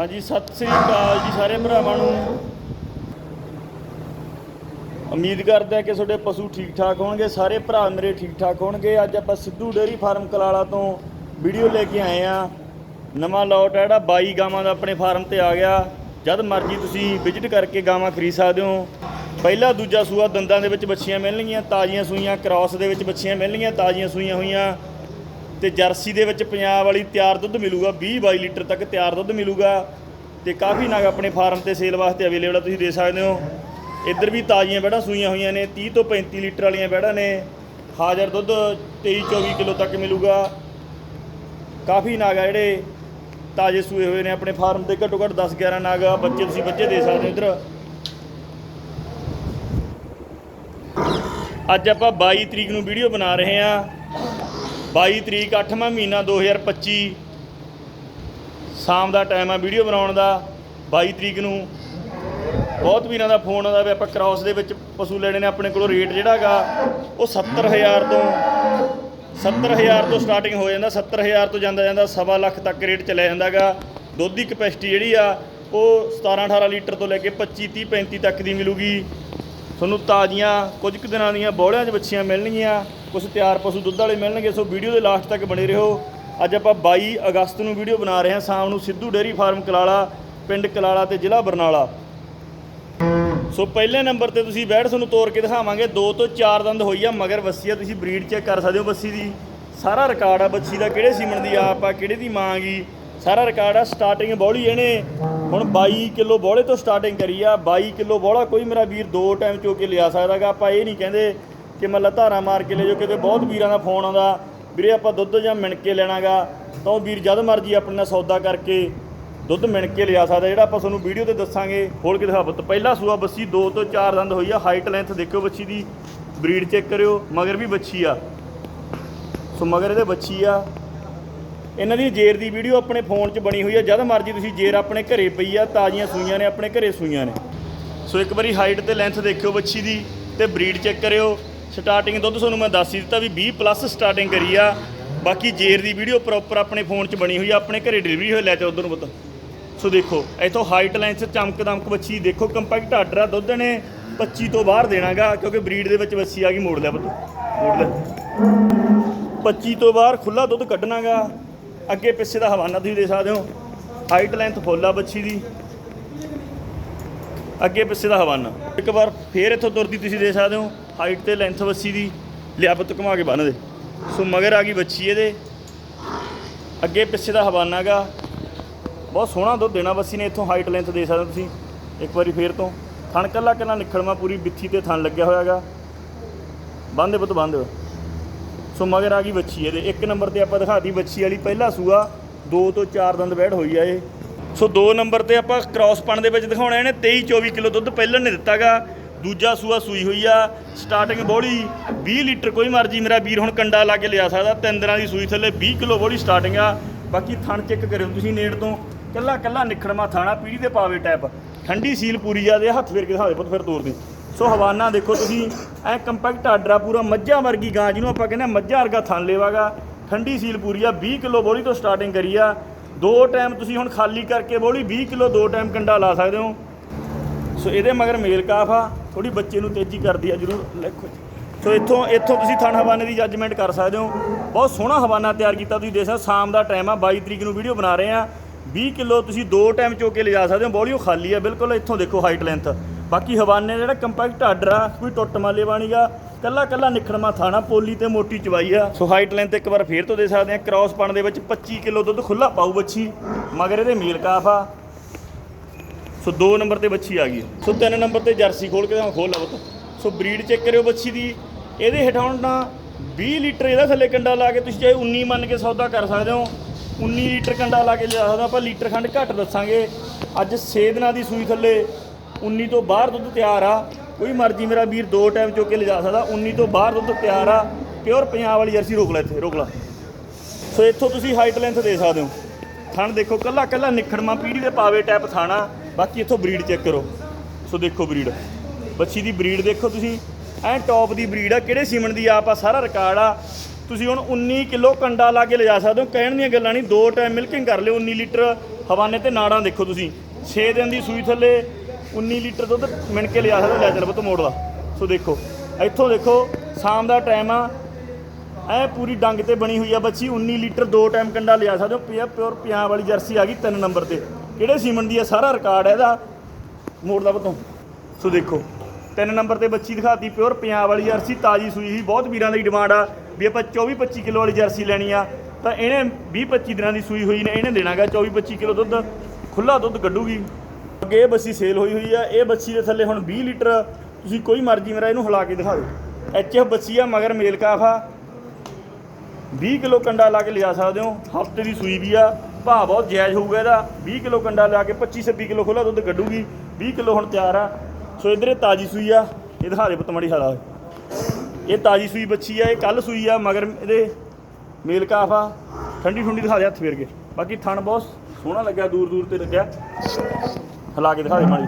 ਹਾਂਜੀ, ਸਤਿ ਸ੍ਰੀ ਅਕਾਲ ਜੀ ਸਾਰੇ ਭਰਾਵਾਂ ਨੂੰ। ਉਮੀਦ ਕਰਦੇ ਆ ਕਿ ਤੁਹਾਡੇ ਪਸ਼ੂ ਠੀਕ ਠਾਕ ਹੋਣਗੇ, ਸਾਰੇ ਭਰਾ ਮੇਰੇ ਠੀਕ ਠਾਕ ਹੋਣਗੇ। ਅੱਜ ਆਪਾਂ ਸਿੱਧੂ ਡੇਅਰੀ ਫਾਰਮ ਕਲਾਲਾ ਤੋਂ ਵੀਡੀਓ ਲੈ ਕੇ ਆਏ ਆ ਨਵਾਂ ਲੋਟ ਹੈ ਜਿਹੜਾ 22 ਗਾਵਾਂ ਦਾ ਆਪਣੇ ਫਾਰਮ ਤੇ ਆ ਗਿਆ। ਜਦ ਮਰਜ਼ੀ ਤੁਸੀਂ ਵਿਜ਼ਿਟ ਕਰਕੇ ਗਾਵਾਂ ਖਰੀਦ ਸਕਦੇ ਹੋ। ਪਹਿਲਾ ਦੂਜਾ ਸੂਆ ਦੰਦਾਂ ਦੇ ਵਿੱਚ ਬੱਚੀਆਂ ਮਿਲਣਗੀਆਂ, ਤਾਜ਼ੀਆਂ ਸੂਈਆਂ, ਕ੍ਰਾਸ ਦੇ ਵਿੱਚ ਬੱਚੀਆਂ ਮਿਲਣਗੀਆਂ, ਤਾਜ਼ੀਆਂ ਸੂਈਆਂ ਹੋਈਆਂ। ਤੇ ਜਰਸੀ ਦੇ ਵਿੱਚ ਪੰਜਾਬ ਵਾਲੀ ਤਿਆਰ ਦੁੱਧ ਮਿਲੂਗਾ 20 22 ਲੀਟਰ ਤੱਕ ਤਿਆਰ ਦੁੱਧ ਮਿਲੂਗਾ ਤੇ ਕਾਫੀ ਨਗ ਆਪਣੇ ਫਾਰਮ ਤੇ ਸੇਲ ਵਾਸਤੇ ਅਵੇਲੇਬਲ ਆ, ਤੁਸੀਂ ਦੇ ਸਕਦੇ ਹੋ। ਇੱਧਰ ਵੀ ਤਾਜ਼ੀਆਂ ਬੈੜਾਂ ਸੂਈਆਂ ਹੋਈਆਂ ਨੇ 30 ਤੋਂ 35 ਲੀਟਰ ਵਾਲੀਆਂ ਬੈੜਾਂ ਨੇ। ਹਾਜ਼ਰ ਦੁੱਧ 23 24 ਕਿਲੋ ਤੱਕ ਮਿਲੂਗਾ। ਕਾਫੀ ਨਾਗ ਆ ਜਿਹੜੇ ਤਾਜ਼ੇ ਸੂਏ ਹੋਏ ਨੇ ਆਪਣੇ ਫਾਰਮ ਤੇ, ਘੱਟੋ ਘੱਟ 10 11 ਨਾਗ ਆ, ਬੱਚੇ ਤੁਸੀਂ ਬੱਚੇ ਦੇ ਸਕਦੇ ਹੋ ਇੱਧਰ। ਅੱਜ ਆਪਾਂ 22 ਤਰੀਕ ਨੂੰ ਵੀਡੀਓ ਬਣਾ ਰਹੇ ਹਾਂ। 22 ਤਰੀਕ 8ਵਾਂ ਮਹੀਨਾ 2025 ਸ਼ਾਮ ਦਾ ਟਾਈਮ ਆ ਵੀਡੀਓ ਬਣਾਉਣ ਦਾ। 22 ਤਰੀਕ ਨੂੰ ਬਹੁਤ ਵੀਰਾਂ ਦਾ ਫੋਨ ਆਉਂਦਾ ਵੀ ਆਪਾਂ ਕ੍ਰਾਸ ਦੇ ਵਿੱਚ ਪਸ਼ੂ ਲੈਣੇ ਨੇ, ਆਪਣੇ ਕੋਲੋਂ ਰੇਟ ਜਿਹੜਾ ਹੈਗਾ, ਉਹ 70000 ਤੋਂ 70000 ਤੋਂ ਸਟਾਰਟਿੰਗ ਹੋ ਜਾਂਦਾ 70000 ਤੋਂ ਜਾਂਦਾ ਜਾਂਦਾ, ਸਵਾ ਲੱਖ ਤੱਕ ਰੇਟ ਚਲਿਆ ਜਾਂਦਾਗਾ ਦੁੱਧ ਦੀ ਕਪੈਸਿਟੀ ਜਿਹੜੀ ਆ, ਉਹ 17 18 ਲੀਟਰ ਤੋਂ ਲੈ ਕੇ 25 30 35 ਤੱਕ ਦੀ ਮਿਲੂਗੀ। ਤੁਹਾਨੂੰ ਤਾਜ਼ੀਆਂ, ਕੁਝ ਕੁ ਦਿਨਾਂ ਦੀਆਂ ਬੋਲਿਆਂ 'ਚ ਬੱਚੀਆਂ ਮਿਲਣਗੀਆਂ ਕੁਝ ਤਿਆਰ ਪਸ਼ੂ ਦੁੱਧ ਵਾਲੇ ਮਿਲਣਗੇ, ਸੋ ਵੀਡੀਓ ਦੇ ਲਾਸਟ ਤੱਕ ਬਣੇ ਰਹੋ। ਅੱਜ ਆਪਾਂ 22 ਅਗਸਤ ਨੂੰ ਵੀਡੀਓ ਬਣਾ ਰਹੇ ਹਾਂ, ਸ਼ਾਮ ਨੂੰ ਸਿੱਧੂ ਡੇਅਰੀ ਫਾਰਮ ਕਲਾਲਾ, ਪਿੰਡ ਕਲਾਲਾ ਤੇ ਜ਼ਿਲ੍ਹਾ ਬਰਨਾਲਾ। ਸੋ ਪਹਿਲੇ ਨੰਬਰ ਤੇ ਤੁਸੀਂ ਬੈਠ ਤੁਹਾਨੂੰ ਤੋੜ ਕੇ ਦਿਖਾਵਾਂਗੇ 2 ਤੋਂ 4 ਦੰਦ ਹੋਈ ਆ, ਮਗਰ ਬੱਸੀ ਆ, ਤੁਸੀਂ ਬਰੀਡ ਚੈੱਕ ਕਰ ਸਕਦੇ ਹੋ ਬੱਸੀ ਦੀ। ਸਾਰਾ ਰਿਕਾਰਡ ਆ ਬੱਸੀ ਦਾ, ਕਿਹੜੇ ਸੀਮਨ ਦੀ ਆਪ ਆ ਕਿਹੜੇ ਦੀ ਮਾਂ ਗਈ ਸਾਰਾ ਰਿਕਾਰਡ ਆ ਸਟਾਰਟਿੰਗ ਬੋਲੀ ਇਹਨੇ। ਹੁਣ 22 ਕਿਲੋ ਬੋਲੇ ਤੋਂ ਸਟਾਰਟਿੰਗ ਕਰੀ ਆ 22 ਕਿਲੋ ਬੋਲਾ ਕੋਈ ਮੇਰਾ ਵੀਰ ਦੋ ਟਾਈਮ ਚੋ ਕੇ ਲਿਆ ਸਕਦਾਗਾ ਆਪਾਂ ਇਹ ਨਹੀਂ ਕਹਿੰਦੇ ਕਿ ਮਤਲਬ ਧਾਰਾ ਮਾਰ ਕੇ ਲੈ ਜਾਓ ਕਿਤੇ ਬਹੁਤ ਵੀਰਾਂ ਦਾ ਫੋਨ ਆਉਂਦਾ। ਵੀਰੇ, ਆਪਾਂ ਦੁੱਧ ਜਾਂ ਮਿਣ ਕੇ ਲੈਣਾਗਾ ਤਾਂ ਉਹ ਵੀਰ ਜਦ ਮਰਜ਼ੀ ਆਪਣੇ ਨਾਲ ਸੌਦਾ ਕਰਕੇ ਦੁੱਧ ਮਿਣ ਕੇ ਲਿਆ ਸਕਦਾ। ਜਿਹੜਾ ਆਪਾਂ ਤੁਹਾਨੂੰ ਵੀਡੀਓ ਤੇ ਦੱਸਾਂਗੇ ਹੋਰ ਕਿਤੇ ਦਿਖਾ ਪੁੱਤ। ਪਹਿਲਾ ਸੂਆ ਬੱਸੀ 2 ਤੋਂ 4 ਦੰਦ ਹੋਈ ਆ। ਹਾਈਟ ਲੈਂਥ ਦੇਖਿਓ ਬੱਚੀ ਦੀ। ਬਰੀਡ ਚੈੱਕ ਕਰਿਓ, ਮਗਰ ਵੀ ਬੱਚੀ ਆ। ਸੋ ਮਗਰ ਇਹਦੇ ਬੱਚੀ ਆ। ਇਹਨਾਂ ਦੀ ਜੇਰ ਦੀ ਵੀਡੀਓ ਆਪਣੇ ਫੋਨ 'ਚ ਬਣੀ ਹੋਈ ਆ, ਜਦ ਮਰਜ਼ੀ ਤੁਸੀਂ ਜੇਰ ਆਪਣੇ ਘਰੇ ਪਈ ਆ, ਤਾਜ਼ੀਆਂ ਸੂਈਆਂ ਨੇ, ਆਪਣੇ ਘਰੇ ਸੂਈਆਂ ਨੇ। ਸੋ ਇੱਕ ਵਾਰੀ ਹਾਈਟ ਤੇ ਲੈਂਥ ਦੇਖਿਓ ਬੱਚੀ ਦੀ ਤੇ ਬਰੀਡ ਚੈੱਕ ਕਰਿਓ। ਸਟਾਰਟਿੰਗ ਦੁੱਧ ਤੁਹਾਨੂੰ ਮੈਂ ਦੱਸ ਹੀ ਦਿੱਤਾ ਵੀ 20 ਪਲੱਸ ਸਟਾਰਟਿੰਗ ਕਰੀ ਆ। ਬਾਕੀ ਜੇਰ ਦੀ ਵੀਡੀਓ ਪ੍ਰੋਪਰ ਆਪਣੇ ਫੋਨ 'ਚ ਬਣੀ ਹੋਈ ਆ, ਆਪਣੇ ਘਰੇ ਡਿਲੀਵਰੀ ਹੋਏ, ਲੈ ਜਾਓ ਉਧਰ ਨੂੰ ਪੁੱਤ। ਸੋ ਦੇਖੋ, ਇਥੋਂ ਹਾਈਟ ਲੈਂਥ ਚਮਕ ਦਮਕ ਬੱਚੀ ਦੇਖੋ ਕੰਪੈਕਟ ਆਰਡਰ ਆ ਦੁੱਧ ਨੇ 25 ਤੋਂ ਬਾਹਰ ਦੇਣਾਗਾ, ਕਿਉਂਕਿ ਬਰੀਡ ਦੇ ਵਿੱਚ ਬੱਚੀ ਆ ਗਈ, ਮੋੜ ਲਿਆ ਪੁੱਤ, ਮੋੜ ਲਿਆ 25 ਤੋਂ ਬਾਹਰ ਖੁੱਲਾ ਦੁੱਧ ਕੱਢਣਾਗਾ। ਅੱਗੇ ਪਿੱਛੇ ਦਾ ਹਵਾਨਾ ਤੁਸੀਂ ਦੇ ਸਕਦੇ ਹੋ। ਹਾਈਟ ਲੈਂਥ ਫੁੱਲ ਆ ਬੱਚੀ ਦੀ। ਅੱਗੇ ਪਿੱਛੇ ਦਾ ਹਵਾਨਾ। ਇੱਕ ਵਾਰ ਫੇਰ ਇੱਥੋਂ ਤੁਰਦੀ ਤੁਸੀਂ ਦੇ ਸਕਦੇ ਹੋ। ਹਾਈਟ ਤੇ ਲੈਂਥ ਬੱਚੀ ਦੀ। ਲਿਆ ਪੁੱਤ ਘੁਮਾ ਕੇ ਬੰਨ ਦੇ। ਸੋ ਮਗਰ ਆ ਗਈ ਬੱਚੀ ਇਹਦੇ। ਅੱਗੇ ਪਿੱਛੇ ਦਾ ਹਵਾਨਾ ਗਾ ਬਹੁਤ ਸੋਹਣਾ ਦੁੱਧ ਦੇਣਾ ਬੱਸੀ ਨੇ ਇੱਥੋਂ ਹਾਈਟ ਲੈਂਥ ਦੇ ਸਕਦੇ ਹੋ ਤੁਸੀਂ। ਇੱਕ ਵਾਰੀ ਫੇਰ ਤੋਂ। ਥਣ ਕੱਲਾ ਕੱਲਾ ਨਿਖੜਮਾ ਪੂਰੀ ਬਿੱਥੀ ਤੇ ਥਣ ਲੱਗਿਆ ਹੋਇਆਗਾ ਬੰਦੇ ਪੁੱਤ ਬੰਦੇ ਸੋ ਮਗਰ ਆ ਗਈ ਬੱਚੀ ਇਹਦੇ। ਇੱਕ ਨੰਬਰ ਤੇ ਆਪਾਂ ਦਿਖਾਤੀ ਬੱਚੀ ਵਾਲੀ ਪਹਿਲਾ ਸੂਆ। 2 ਤੋਂ 4 ਦੰਦ ਬੈਠ ਹੋਈ ਆ ਇਹ। ਸੋ 2 ਨੰਬਰ ਤੇ ਆਪਾਂ ਕ੍ਰਾਸ ਪਣ ਦੇ ਵਿੱਚ ਦਿਖਾਉਣਾ ਇਹਨੇ 23 24 ਕਿਲੋ ਦੁੱਧ ਪਹਿਲਾਂ ਨੇ ਦਿੱਤਾਗਾ। ਦੂਜਾ ਸੂਆ ਸੂਈ ਹੋਈ ਆ ਸਟਾਰਟਿੰਗ ਬੋਲੀ 20 ਲੀਟਰ, ਕੋਈ ਮਰਜ਼ੀ ਮੇਰਾ ਵੀਰ ਹੁਣ ਕੰਡਾ ਲਾ ਕੇ ਲਿਆ ਸਕਦਾ, ਤਿੰਨ ਦਿਨਾਂ ਦੀ ਸੂਈ ਥੱਲੇ 20 ਕਿਲੋ ਬੋਲੀ ਸਟਾਰਟਿੰਗ ਆ। ਬਾਕੀ ਥਣ ਚੈੱਕ ਕਰਿਓ ਤੁਸੀਂ ਨੇੜ ਤੋਂ। ਕੱਲਾ ਕੱਲਾ ਨਿਖੜਮਾ ਥਾਣਾ ਪੀੜੀ ਦੇ ਪਾਵੇ ਟੈਪ ਠੰਡੀ ਸੀਲ ਪੂਰੀ ਆ ਦੇ ਹੱਥ ਫੇਰ ਕੇ ਦਿਖਾ ਦੇ ਪੁੱਤ, ਫਿਰ ਤੋਰ ਦੇ। ਸੋ ਹਵਾਨਾ ਦੇਖੋ ਤੁਸੀਂ ਐ ਕੰਪੈਕਟ ਆਡਰਾ ਪੂਰਾ ਮੱਝਾਂ ਵਰਗੀ ਗਾਂ, ਜਿਹਨੂੰ ਆਪਾਂ ਕਹਿੰਦੇ ਆ ਮੱਝਾਂ ਵਰਗਾ ਥਣ ਲੇਵਾਗਾ। ਠੰਡੀ ਸੀਲ ਪੂਰੀ ਆ 20 ਕਿਲੋ ਬੋਲੀ ਤੋਂ ਸਟਾਰਟਿੰਗ ਕਰੀ ਆ। ਦੋ ਟਾਈਮ ਤੁਸੀਂ ਹੁਣ ਖਾਲੀ ਕਰਕੇ ਬੋਲੀ 20 ਕਿਲੋ ਦੋ ਟਾਈਮ ਕੰਡਾ ਲਾ ਸਕਦੇ ਹੋ। ਸੋ ਇਹਦੇ ਮਗਰ ਮੇਲ ਕਾਫ ਆ ਥੋੜੀ ਬੱਚੇ ਨੂੰ ਤੇਜ਼ੀ ਕਰਦੀ ਆ, ਜਰੂਰ ਲਿਖੋ ਜੀ। ਸੋ ਇੱਥੋਂ ਇੱਥੋਂ ਤੁਸੀਂ ਥਣ ਹਵਾਨੇ ਦੀ ਜੱਜਮੈਂਟ ਕਰ ਸਕਦੇ ਹੋ। ਬਹੁਤ ਸੋਹਣਾ ਹਵਾਨਾ ਤਿਆਰ ਕੀਤਾ ਤੁਸੀਂ, ਦੇਖ ਸਕਦੇ ਹੋ। ਸ਼ਾਮ ਦਾ ਟਾਈਮ ਆ 22 ਤਰੀਕ ਨੂੰ ਵੀਡੀਓ ਬਣਾ ਰਹੇ ਆ। 20 ਕਿਲੋ ਤੁਸੀਂ ਦੋ ਟਾਈਮ ਚੋ ਕੇ ਲਿਜਾ ਸਕਦੇ ਹੋ, ਬੋਲੀ ਉਹ ਖਾਲੀ ਆ, ਬਿਲਕੁਲ ਇੱਥੋਂ ਦੇਖੋ ਹਾਈਟ ਲੈਂਥ ਬਾਕੀ ਹਵਾਨੇ ਜਿਹੜਾ ਕੰਪੈਕਟ ਆਰਡਰ ਆ, ਕੋਈ ਟੁੱਟ ਮਾਲੇ ਬਾਣੀਗਾ ਕੱਲਾ ਕੱਲਾ ਨਿਖੜਮਾ ਥਾਣਾ, ਪੋਲੀ ਤੇ ਮੋਟੀ ਚਵਾਈ ਆ। ਸੋ ਹਾਈਟ ਲੈਂਥ ਇੱਕ ਵਾਰ ਫੇਰ ਤੋਂ ਦੇ ਸਕਦੇ ਆ ਕ੍ਰਾਸ ਪਣ ਦੇ ਵਿੱਚ 25 ਕਿਲੋ ਦੁੱਧ ਖੁੱਲਾ ਪਾਊ ਬੱਚੀ ਮਗਰ ਇਹਦੇ ਮੇਲ ਕਾਫ ਆ। ਸੋ 2 ਨੰਬਰ ਤੇ ਬੱਚੀ ਆ ਗਈ। ਸੋ 3 ਨੰਬਰ ਤੇ ਜਰਸੀ ਖੋਲ ਕੇ ਤਾਂ ਖੋਲ ਲਾ ਪੁੱਤ। ਸੋ ਬਰੀਡ ਚੈੱਕ ਕਰਿਓ ਬੱਚੀ ਦੀ। ਇਹਦੇ ਹਟਾਉਣ ਨਾ 20 ਲੀਟਰ ਇਹਦਾ ਥੱਲੇ ਕੰਡਾ ਲਾ ਕੇ ਤੁਸੀਂ ਚਾਹੇ 19 ਮੰਨ ਕੇ ਸੌਦਾ ਕਰ ਸਕਦੇ ਹੋ। 19 ਲੀਟਰ ਕੰਡਾ ਲਾ ਕੇ ਲਿਆ ਸਕਦਾ, ਆਪਾਂ ਲੀਟਰ ਖੰਡ ਘੱਟ ਦੱਸਾਂਗੇ। ਅੱਜ 6 ਦਿਨਾਂ ਦੀ ਸੂਈ ਥੱਲੇ 19 ਤੋਂ ਬਾਹਰ ਦੁੱਧ ਤਿਆਰ ਆ। ਕੋਈ ਮਰਜ਼ੀ ਮੇਰਾ ਵੀਰ ਦੋ ਟਾਈਮ ਚੁੱਕ ਕੇ ਲਿਜਾ ਸਕਦਾ। 19 ਤੋਂ ਬਾਹਰ ਦੁੱਧ ਤਿਆਰ ਆ। ਪਿਓਰ ਪੰਜਾਬ ਵਾਲੀ ਜਰਸੀ ਰੋਕ ਲੈ ਇੱਥੇ, ਰੋਕ ਲਾ। ਸੋ ਇੱਥੋਂ ਤੁਸੀਂ ਹਾਈਟ ਲੈਂਥ ਦੇ ਸਕਦੇ ਹੋ। ਥਣ ਦੇਖੋ, ਕੱਲਾ ਕੱਲਾ ਨਿਖੜਮਾ ਪੀੜੀ ਦੇ ਪਾਵੇ ਟੈਪ ਥਾਣਾ ਬਾਕੀ ਇੱਥੋਂ ਬਰੀਡ ਚੈੱਕ ਕਰੋ। ਸੋ ਦੇਖੋ ਬਰੀਡ ਬੱਚੀ ਦੀ ਬਰੀਡ ਦੇਖੋ ਤੁਸੀਂ। ਐ ਟੌਪ ਦੀ ਬਰੀਡ ਆ। ਕਿਹੜੇ ਸੀਮਨ ਦੀ ਆਪ ਆ ਸਾਰਾ ਰਿਕਾਰਡ ਆ। ਤੁਸੀਂ ਹੁਣ 19 ਕਿਲੋ ਕੰਡਾ ਲਾ ਕੇ ਲਿਜਾ ਸਕਦੇ ਹੋ। ਕਹਿਣ ਦੀਆਂ ਗੱਲਾਂ ਨਹੀਂ। ਦੋ ਟਾਈਮ ਮਿਲਕਿੰਗ ਕਰ ਲਿਓ। 19 ਲੀਟਰ ਹਵਾਨੇ ਤੇ ਨਾੜਾਂ ਦੇਖੋ ਤੁਸੀਂ। 6 ਦਿਨ ਦੀ ਸੂਈ ਥੱਲੇ। 19 ਲੀਟਰ ਦੁੱਧ ਮਿਣ ਕੇ ਲਿਆ ਸਕਦਾ ਲੈ ਚੱਲ ਪੁੱਤ ਮੋੜ ਲਾ ਸੋ ਦੇਖੋ, ਇੱਥੋਂ ਦੇਖੋ, ਸ਼ਾਮ ਦਾ ਟਾਈਮ ਆ। ਐ ਪੂਰੀ ਡੰਗ ਤੇ ਬਣੀ ਹੋਈ ਆ ਬੱਚੀ। 19 ਲੀਟਰ ਦੋ ਟਾਈਮ ਕੰਡਾ ਲਿਆ ਸਕਦੇ ਹੋ। ਪਿਆ ਪਿਓਰ ਪੰਜਾਬ ਵਾਲੀ ਜਰਸੀ ਆ ਗਈ 3 ਨੰਬਰ ਤੇ। ਕਿਹੜੇ ਸੀਮਨ ਦੀ ਆ? ਸਾਰਾ ਰਿਕਾਰਡ ਹੈ ਇਹਦਾ। ਮੋੜ ਦਾ ਬਤੋਂ ਸੋ ਦੇਖੋ 3 ਨੰਬਰ ਤੇ ਬੱਚੀ ਦਿਖਾਤੀ। ਪਿਓਰ ਪੰਜਾਬ ਵਾਲੀ ਜਰਸੀ ਤਾਜੀ ਸੂਈ ਸੀ ਬਹੁਤ ਵੀਰਾਂ ਦੀ ਡਿਮਾਂਡ ਆ ਵੀ ਆਪਾਂ 24 25 ਕਿਲੋ ਵਾਲੀ ਜਰਸੀ ਲੈਣੀ ਆ। ਤਾਂ ਇਹਨੇ 20 25 ਦਿਨਾਂ ਦੀ ਸੂਈ ਹੋਈ ਨੇ। ਇਹਨੇ ਦੇਣਾਗਾ 24 25 ਕਿਲੋ ਦੁੱਧ। ਖੁੱਲਾ ਦੁੱਧ ਕੱਢੂਗੀ। ਅੱਗੇ ਇਹ ਬੱਸੀ ਸੇਲ ਹੋਈ ਹੋਈ ਆ, ਇਹ ਬੱਚੀ ਦੇ ਥੱਲੇ ਹੁਣ 20 ਲੀਟਰ, ਤੁਸੀਂ ਕੋਈ ਮਰਜ਼ੀ ਮੇਰਾ ਇਹਨੂੰ ਹਿਲਾ ਕੇ ਦਿਖਾ ਦਿਓ। ਐਚਐਫ ਬੱਸੀ ਆ, ਮਗਰ ਮੇਲ ਕਾਫ ਆ। 20 ਕਿਲੋ ਕੰਡਾ ਲਾ ਕੇ ਲਿਜਾ ਸਕਦੇ ਹੋ, ਹਫ਼ਤੇ ਦੀ ਸੂਈ ਵੀ ਆ, ਭਾਅ ਬਹੁਤ ਜਾਇਜ਼ ਹੋਊਗਾ ਇਹਦਾ। 20 ਕਿਲੋ ਕੰਡਾ ਲਾ ਕੇ 25 26 ਕਿਲੋ ਖੁੱਲਾ ਦੁੱਧ ਕੱਢੂਗੀ 20 ਕਿਲੋ ਹੁਣ ਤਿਆਰ ਆ। ਸੋ ਇਧਰ ਇਹ ਤਾਜੀ ਸੂਈ ਆ, ਇਹ ਦਿਖਾ ਦੇ ਪੁੱਤ ਮੜੀ ਹਾਲਾ। ਇਹ ਤਾਜੀ ਸੂਈ ਬੱਚੀ ਆ, ਇਹ ਕੱਲ ਸੂਈ ਆ, ਮਗਰ ਇਹਦੇ ਮੇਲ ਕਾਫ ਆ। ਠੰਡੀ ਠੁੰਡੀ ਦਿਖਾ ਦੇ ਹੱਥ ਫੇਰ ਕੇ। ਬਾਕੀ ਥਣ ਬਹੁਤ ਸੋਹਣਾ ਲੱਗਿਆ ਦੂਰ ਦੂਰ ਤੇ ਲੱਗਿਆ। ਹਿਲਾ ਕੇ ਦਿਖਾ ਦੇ ਮਾੜੀ।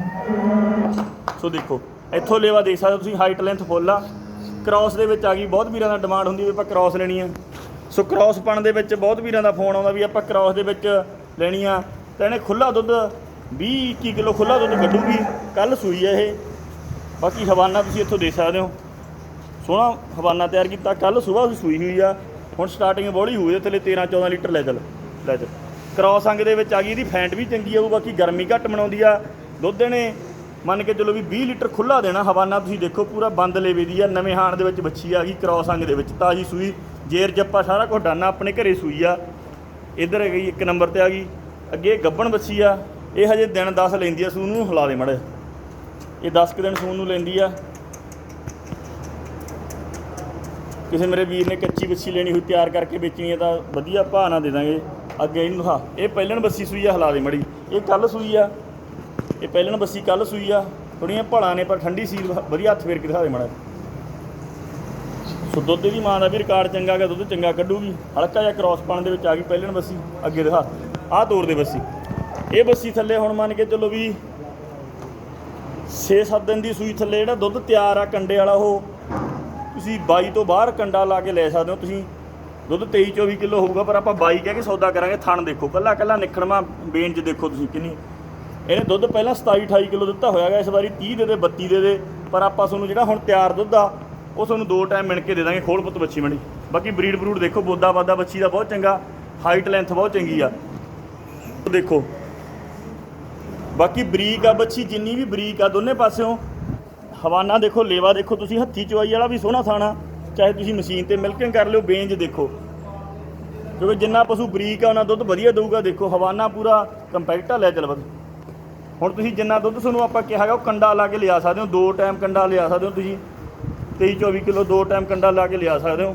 ਸੋ ਦੇਖੋ, ਇੱਥੋਂ ਲੇਵਾ ਦੇਖ ਸਕਦੇ ਹੋ ਤੁਸੀਂ ਹਾਈਟ ਲੈਂਥ ਫੁੱਲ ਆ। ਕ੍ਰਾਸ ਦੇ ਵਿੱਚ ਆ ਗਈ, ਬਹੁਤ ਵੀਰਾਂ ਦਾ ਡਿਮਾਂਡ ਹੁੰਦੀ ਵੀ ਆਪਾਂ ਕ੍ਰਾਸ ਲੈਣੀ ਆ। ਸੋ ਕ੍ਰਾਸ ਪਣ ਦੇ ਵਿੱਚ ਬਹੁਤ ਵੀਰਾਂ ਦਾ ਫੋਨ ਆਉਂਦਾ ਵੀ ਆਪਾਂ ਕ੍ਰਾਸ ਦੇ ਵਿੱਚ ਲੈਣੀ ਆ। ਤਾਂ ਇਹਨੇ ਖੁੱਲਾ ਦੁੱਧ 20 21 ਕਿਲੋ ਖੁੱਲਾ ਦੁੱਧ ਕੱਢੂਗੀ। ਕੱਲ ਸੂਈ ਆ ਇਹ। ਬਾਕੀ ਹਵਾਨਾ ਤੁਸੀਂ ਇੱਥੋਂ ਦੇਖ ਸਕਦੇ ਹੋ। ਸੋਹਣਾ ਹਵਾਨਾ ਤਿਆਰ ਕੀਤਾ। ਕੱਲ ਸਵੇਰ ਉਹਦੀ ਸੂਈ ਹੋਈ ਆ। ਹੁਣ ਸਟਾਰਟਿੰਗ ਬੋਲੀ ਹੋਈ ਇਹਦੇ ਥੱਲੇ 13 14 ਲੀਟਰ ਲੈ ਚੱਲ ਲੈ ਚੱਲ। ਕ੍ਰਾਸ ਅੰਗ ਦੇ ਵਿੱਚ ਆ ਗਈ, ਇਹਦੀ ਫੈਂਟ ਵੀ ਚੰਗੀ ਆਊ, ਬਾਕੀ ਗਰਮੀ ਘੱਟ ਬਣਾਉਂਦੀ ਆ। ਦੁੱਧ ਨੇ ਮੰਨ ਕੇ ਚਲੋ ਵੀ 20 ਲੀਟਰ ਖੁੱਲਾ ਦੇਣਾ, ਹਵਾਨਾ ਤੁਸੀਂ ਦੇਖੋ ਪੂਰਾ ਬੰਦ ਲੇਵੇ ਦੀ ਆ, ਨਵੇਂ ਹਾਣ ਦੇ ਵਿੱਚ ਬੱਚੀ ਆ ਗਈ, ਕ੍ਰਾਸ ਅੰਗ ਦੇ ਵਿੱਚ ਤਾਜੀ ਸੂਈ, ਜੇਰ ਜੱਪਾ ਸਾਰਾ ਕੁਝ ਡਾਨਾ, ਆਪਣੇ ਘਰੇ ਸੂਈ ਆ। ਇੱਧਰ ਹੈਗੀ ਇੱਕ ਨੰਬਰ ਤੇ ਆ ਗਈ, ਅੱਗੇ ਗੱਬਣ ਬੱਚੀ ਆ, ਇਹ ਹਜੇ ਦਿਨ 10 ਲੈਂਦੀ ਆ ਸੂਨ ਨੂੰ ਹਿਲਾ ਦੇ ਮੜੇ ਇਹ 10 ਕੁ ਦਿਨ ਸੂਨ ਨੂੰ ਲੈਂਦੀ ਆ। ਕਿਸੇ ਮੇਰੇ ਵੀਰ ਨੇ ਕੱਚੀ ਬੱਚੀ ਲੈਣੀ ਹੋਈ ਤਿਆਰ ਕਰਕੇ ਵੇਚਣੀ ਹੈ ਤਾਂ ਵਧੀਆ ਭਾਅ ਨਾਲ ਦੇ ਦਾਂਗੇ। ਅੱਗੇ ਇਹਨੂੰ ਦਿਖਾ। ਇਹ ਪਹਿਲਣ ਬੱਸੀ ਸੂਈ ਆ, ਹਿਲਾ ਦੇ ਮੜੀ। ਇਹ ਕੱਲ ਸੂਈ ਆ। ਇਹ ਪਹਿਲਣ ਬੱਸੀ ਕੱਲ ਸੂਈ ਆ। ਥੋੜੀਆਂ ਭਲਾਂ ਨੇ, ਪਰ ਠੰਡੀ ਸੀ ਵਧੀਆ ਹੱਥ ਫੇਰ ਕੇ ਦਿਖਾ ਦੇ ਮੜਾ ਸੋ ਦੁੱਧ ਦੀ ਮਾਂ ਦਾ ਵੀ ਰਿਕਾਰਡ ਚੰਗਾ ਗਾ ਦੁੱਧ ਚੰਗਾ ਕੱਢੂਗੀ। ਹਲਕਾ ਜਿਹਾ ਕ੍ਰਾਸ ਪਾਣ ਦੇ ਵਿੱਚ ਆ ਗਈ ਪਹਿਲਣ ਬੱਸੀ। ਅੱਗੇ ਦਿਖਾ। ਆਹ ਤੋਰ ਦੇ ਬੱਸੀ। ਇਹ ਬੱਸੀ ਥੱਲੇ ਹੁਣ ਮੰਨ ਕੇ ਚੱਲੋ ਵੀ 6-7 ਦਿਨ ਦੀ ਸੂਈ ਥੱਲੇ ਜਿਹੜਾ ਦੁੱਧ ਤਿਆਰ ਆ ਕੰਡੇ ਵਾਲਾ ਉਹ, ਤੁਸੀਂ 22 ਤੋਂ ਬਾਹਰ ਕੰਡਾ ਲਾ ਕੇ ਲੈ ਸਕਦੇ ਹੋ। ਤੁਸੀਂ ਦੁੱਧ 23-24 ਕਿਲੋ ਹੋਊਗਾ, ਪਰ ਆਪਾਂ 22 ਕਹਿ ਕੇ ਸੌਦਾ ਕਰਾਂਗੇ, ਥਣ ਦੇਖੋ। ਕੱਲਾ ਕੱਲਾ ਨਿਖੜਵਾ ਬੇਨ 'ਚ ਦੇਖੋ ਤੁਸੀਂ ਕਿੰਨੀ। ਇਹਨੇ ਦੁੱਧ ਪਹਿਲਾਂ 27-28 ਕਿਲੋ ਦਿੱਤਾ ਹੋਇਆਗਾ ਇਸ ਵਾਰੀ 30 ਦੇ ਦੇ 32 ਦੇ ਦੇ, ਪਰ ਆਪਾਂ ਤੁਹਾਨੂੰ ਜਿਹੜਾ ਹੁਣ ਤਿਆਰ ਦੁੱਧ ਆ, ਉਹ ਤੁਹਾਨੂੰ ਦੋ ਟਾਈਮ ਮਿਣ ਕੇ ਦੇ ਦਾਂਗੇ, ਖੋਲ ਪੁੱਤ ਬੱਚੀ ਮਣੀ। ਬਾਕੀ ਬਰੀਡ ਬਰੂਡ ਦੇਖੋ ਬੋਦਾ ਬਾਦਾ ਬੱਚੀ ਦਾ ਬਹੁਤ ਚੰਗਾ ਹਾਈਟ ਲੈਂਥ ਬਹੁਤ ਚੰਗੀ ਆ। ਦੇਖੋ। ਬਾਕੀ ਬਰੀਕ ਆ ਬੱਚੀ ਜਿੰਨੀ ਵੀ ਬਰੀਕ ਆ ਦੋਨੇ ਪਾਸਿਓਂ। ਹਵਾਨਾ ਦੇਖੋ, ਲੇਵਾ ਦੇਖੋ ਤੁਸੀਂ, ਹੱਥੀ ਚਵਾਈ ਵਾਲਾ ਵੀ ਸੋਹਣਾ ਥਾਣਾ। ਚਾਹੇ ਤੁਸੀਂ ਮਸ਼ੀਨ ਤੇ ਮਿਲਕਿੰਗ ਕਰ ਲਿਓ, ਬੇਂਜ ਦੇਖੋ। ਕਿਉਂਕਿ ਜਿੰਨਾ ਪਸ਼ੂ ਬਰੀਕ ਆ, ਉਹਨਾਂ ਦੁੱਧ ਵਧੀਆ ਦਊਗਾ, ਦੇਖੋ, ਹਵਾਨਾ ਪੂਰਾ ਕੰਪੈਕਟ ਆ ਲੈ ਚੱਲ ਬਸ। ਹੁਣ ਤੁਸੀਂ ਜਿੰਨਾ ਦੁੱਧ ਤੁਹਾਨੂੰ ਆਪਾਂ ਕਿਹਾ ਹੈਗਾ, ਉਹ ਕੰਡਾ ਲਾ ਕੇ ਲਿਆ ਸਕਦੇ ਹੋ, ਦੋ ਟਾਈਮ ਕੰਡਾ ਲਿਆ ਸਕਦੇ ਹੋ ਤੁਸੀਂ। 23 24 ਕਿਲੋ ਦੋ ਟਾਈਮ ਕੰਡਾ ਲਾ ਕੇ ਲਿਆ ਸਕਦੇ ਹੋ।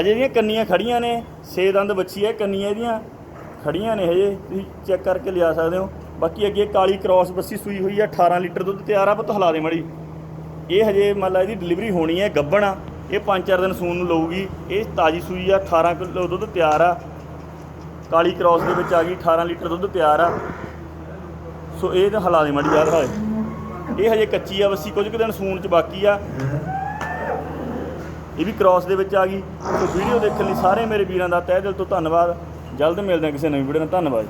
ਹਜੇ ਇਹਦੀਆਂ ਕੰਨੀਆਂ ਖੜੀਆਂ ਨੇ, ਛੇ ਦੰਦ ਬੱਚੀ ਹੈ, ਕੰਨੀਆਂ ਇਹਦੀਆਂ ਖੜੀਆਂ ਨੇ ਹਜੇ, ਤੁਸੀਂ ਚੈੱਕ ਕਰਕੇ ਲਿਆ ਸਕਦੇ ਹੋ। ਬਾਕੀ ਅੱਗੇ ਕਾਲੀ ਕ੍ਰਾਸ ਬੱਸੀ ਸੂਈ ਹੋਈ ਹੈ 18 ਲੀਟਰ ਦੁੱਧ ਤਿਆਰ ਆ ਪੁੱਤ ਹਲਾ ਦੇ ਮੜੀ। ਇਹ ਹਜੇ ਮੰਨ ਲਾ ਇਹਦੀ ਡਿਲੀਵਰੀ ਹੋਣੀ ਹੈ, ਗੱਬਣ ਆ। ਇਹ 5-4 ਦਿਨ ਸੂਣ ਨੂੰ ਲਊਗੀ। ਇਹ ਤਾਜੀ ਸੂਈ ਆ 18 ਕਿਲੋ ਦੁੱਧ ਤਿਆਰ ਆ। ਕਾਲੀ ਕ੍ਰਾਸ ਦੇ ਵਿੱਚ ਆ ਗਈ 18 ਲੀਟਰ ਦੁੱਧ ਤਿਆਰ ਆ। ਸੋ ਇਹ ਤਾਂ ਹਿਲਾ ਦੇ ਮੜੀ ਯਾਰ ਹਾਏ ਇਹ ਹਜੇ ਕੱਚੀ ਆ, ਬੱਸੀ ਕੁਝ ਕੁ ਦਿਨ ਸੂਣ ਚ ਬਾਕੀ ਆ। ਇਹ ਵੀ ਕ੍ਰਾਸ ਦੇ ਵਿੱਚ ਆ ਗਈ। ਸੋ ਵੀਡੀਓ ਦੇਖਣ ਲਈ ਸਾਰੇ ਮੇਰੇ ਵੀਰਾਂ ਦਾ ਤਹਿ ਦਿਲ ਤੋਂ ਧੰਨਵਾਦ। ਜਲਦ ਮਿਲਦੇ ਹਾਂ ਕਿਸੇ ਨਵੀਂ ਵੀਡੀਓ ਨਾਲ। ਧੰਨਵਾਦ